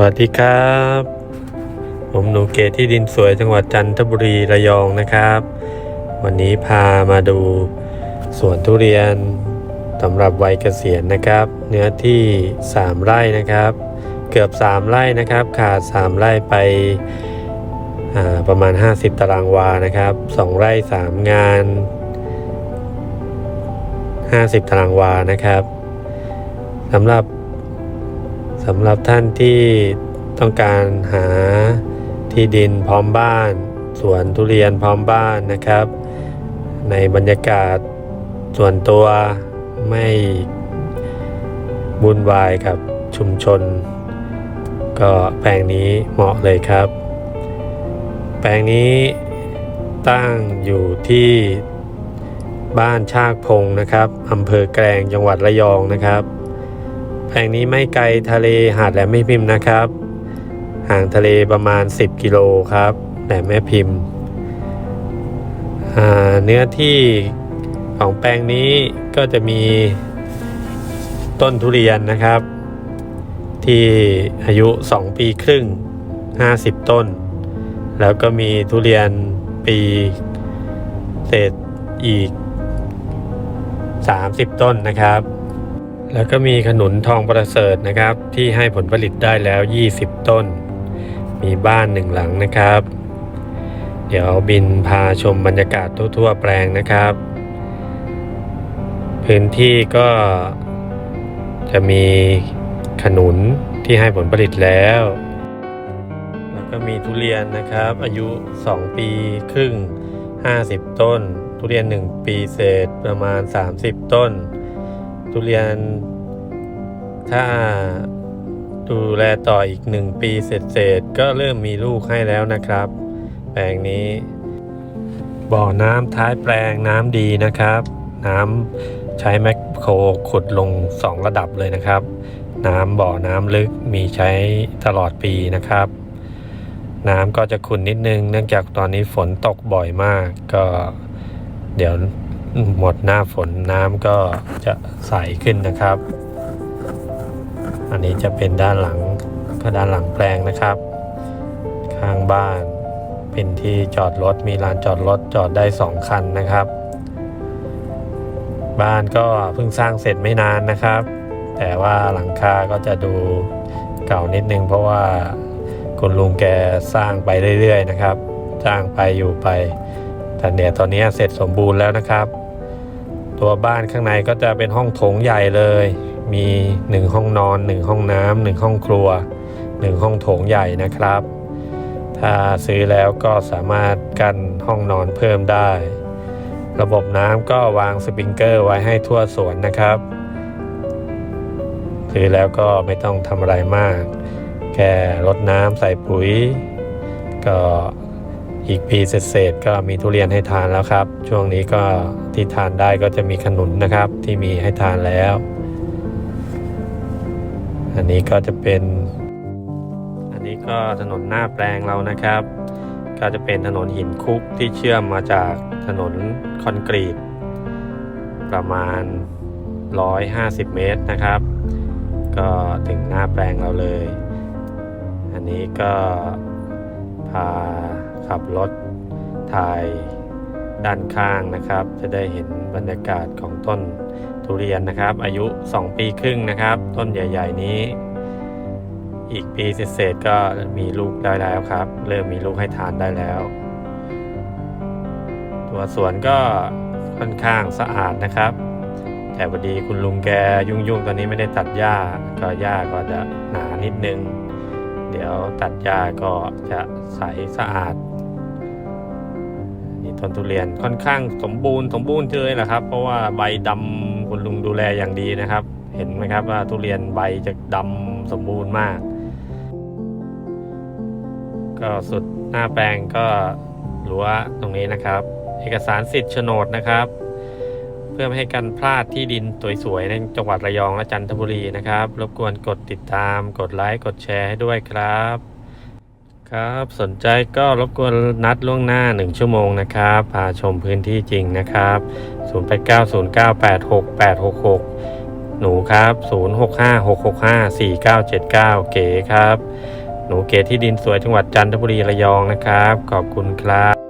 วัสดีครับ ผมหนูเกตที่ดินสวยจังหวัดจันทบุรีระยองนะครับ วันนี้พามาดูสวนทุเรียนสำหรับวัยเกษียณนะครับ เนื้อที่ 3 ไร่นะครับ เกือบ 3 ไร่นะครับ ขาด 3 ไร่ไปประมาณ 50 ตารางวานะครับ 2 ไร่ 3 งาน 50 ตารางวานะครับสำหรับ สำหรับท่านที่ต้องการหาที่ดินพร้อมบ้าน สวนทุเรียนพร้อมบ้านนะครับ ในบรรยากาศส่วนตัวไม่วุ่นวายกับชุมชน ก็แปลงนี้เหมาะเลยครับ แปลงนี้ตั้งอยู่ที่บ้านชากพงนะครับอำเภอแกลงจังหวัดระยองนะครับ แปลงนี้ไม่ไกลทะเลหาดแหลมแม่พิมพ์นะครับ ห่างทะเลประมาณ 10 กิโลครับแหลมแม่พิมพ์ เนื้อที่ของแปลงนี้ก็จะมีต้นทุเรียนนะครับ ที่อายุ 2 ปีครึ่ง 50 ต้น แล้วก็มีทุเรียนปีเศษอีก 30 ต้นนะครับ แล้วก็มีขนุนทองประเสริฐนะครับ ที่ให้ผลผลิตได้แล้ว 20 ต้น มีบ้านหนึ่งหลังนะครับ เดี๋ยวบินพาชมบรรยากาศทั่วๆ แปลงนะครับ พื้นที่ก็จะมีขนุนที่ให้ผลผลิตแล้ว แล้วก็มีทุเรียนนะครับ อายุ 2 ปีครึ่ง 50 ต้น ทุเรียน 1 ปีเศษประมาณ 30 ต้น ทุเรียน ถ้าดูแลต่ออีกหนึ่งปีเสร็จๆก็เริ่มมีลูกให้แล้วนะครับ แปลงนี้ บ่อน้ำท้ายแปลงน้ำดีนะครับ น้ำใช้แมคโครขุดลง 2 ระดับเลยนะครับ น้ำบ่อน้ำลึกมีใช้ตลอดปีนะครับ น้ำก็จะขุ่นนิดนึง เนื่องจากตอนนี้ฝนตกบ่อยมาก ก็เดี๋ยว หมดหน้าฝนน้ำก็จะใสขึ้นนะครับ อันนี้จะเป็นด้านหลังก็ด้านหลังแปลงนะครับ ข้างบ้านเป็นที่จอดรถมีลานจอดรถจอดได้สองคันนะครับ บ้านก็เพิ่งสร้างเสร็จไม่นานนะครับ แต่ว่าหลังคาก็จะดูเก่านิดนึง เพราะว่าคุณลุงแกสร้างไปเรื่อยๆนะครับสร้างไปอยู่ไปแต่เนี่ยตอนนี้เสร็จสมบูรณ์แล้วนะครับ ตัวบ้านข้างในก็จะเป็นห้องโถงใหญ่เลย มี 1 ห้องนอน 1 ห้องน้ำหนึ่งห้องครัว 1 ห้องโถงใหญ่นะครับ ถ้าซื้อแล้วก็สามารถกันห้องนอนเพิ่มได้ ระบบน้ำก็วางสปริงเกอร์ไว้ให้ทั่วสวนนะครับ ซื้อแล้วก็ไม่ต้องทำอะไรมาก แค่รดน้ำใส่ปุ๋ย ก็ อีกปีเศษก็มีทุเรียนให้ทานแล้วครับ ช่วงนี้ก็ที่ทานได้ก็จะมีขนุนนะครับที่มีให้ทานแล้ว อันนี้ก็จะเป็น อันนี้ก็ถนนหน้าแปลงเรานะครับ ก็จะเป็นถนนหินคุกที่เชื่อมมาจากถนนคอนกรีต ประมาณ 150 เมตรนะครับ ก็ถึงหน้าแปลงเราเลย อันนี้ก็พา ขับรถถ่ายด้านข้างนะครับ จะได้เห็นบรรยากาศของต้นทุเรียนนะครับ อายุ 2 ปีครึ่งนะครับ ต้นใหญ่ ๆ นี้ อีกปีเศษก็มีลูกได้แล้วครับ เริ่มมีลูกให้ทานได้แล้ว ตัวสวนก็ค่อนข้างสะอาดนะครับ แต่พอดีคุณลุงแกยุ่งๆ ตอนนี้ไม่ได้ตัดหญ้าก็หญ้าก็จะหนานิดนึง เดี๋ยวตัดหญ้าก็จะใสสะอาด นี่ต้นทุเรียนค่อนข้างสมบูรณ์สมบูรณ์เลยแหละครับ เพราะว่าใบดำคุณลุงดูแลอย่างดีนะครับ เห็นไหมครับว่าทุเรียนใบจะดำสมบูรณ์มาก ก็สุดหน้าแปลงก็รั้วตรงนี้นะครับ เอกสารสิทธิ์โฉนดนะครับ เพื่อไม่ให้กันพลาดที่ดินสวยๆในจังหวัดระยองและจันทบุรีนะครับ รบกวนกดติดตาม กดไลค์ กดแชร์ให้ด้วยครับ ครับ สนใจก็รบกวนนัดล่วงหน้า 1 ชั่วโมงนะครับ พาชมพื้นที่จริงนะครับ 0890986866 หนูครับ 0656654979 เก๋ครับ หนูเก๋ที่ดินสวยจังหวัดจันทบุรีระยองนะครับ ขอบคุณครับ